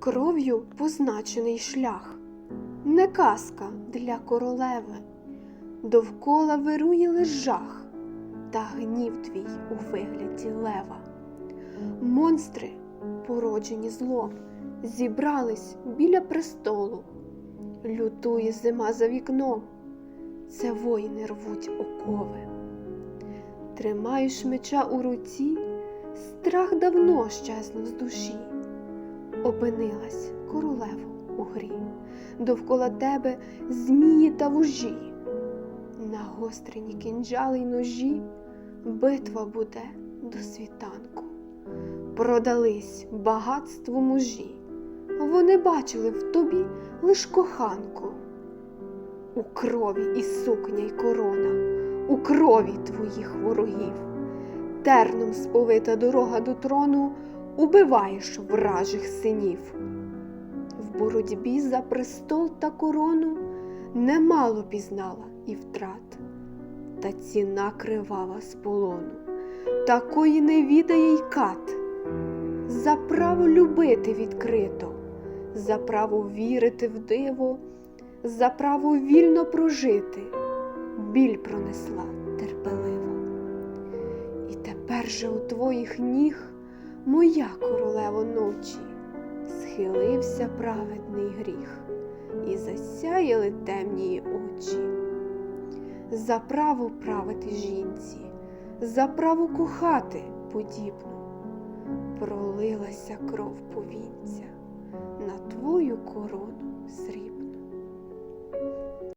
Кров'ю позначений шлях, не казка для королеви. Довкола вирує лиш жах та гнів твій у вигляді лева. Монстри, породжені злом, зібрались біля престолу. Лютує зима за вікном, це воїни рвуть окови. Тримаєш меча у руці, страх давно щезнув з душі. Опинилась королево у грі, довкола тебе змії та вужі. На гострені кинджали й ножі битва буде до світанку. Продались багатству мужі, вони бачили в тобі лиш коханку. У крові і сукня й корона, у крові твоїх ворогів. Терном сповита дорога до трону, убиваєш вражих синів. В боротьбі за престол та корону немало пізнала і втрат, та ціна кривава з полону, такої не відає й кат. За право любити відкрито, за право вірити в диво, за право вільно прожити, біль пронесла терпеливо. І тепер же у твоїх ніг, моя королево ночі, схилився праведний гріх, і засяяли темні очі. За право правити жінці, за право кохати подібну, пролилася кров повінця на твою корону срібну.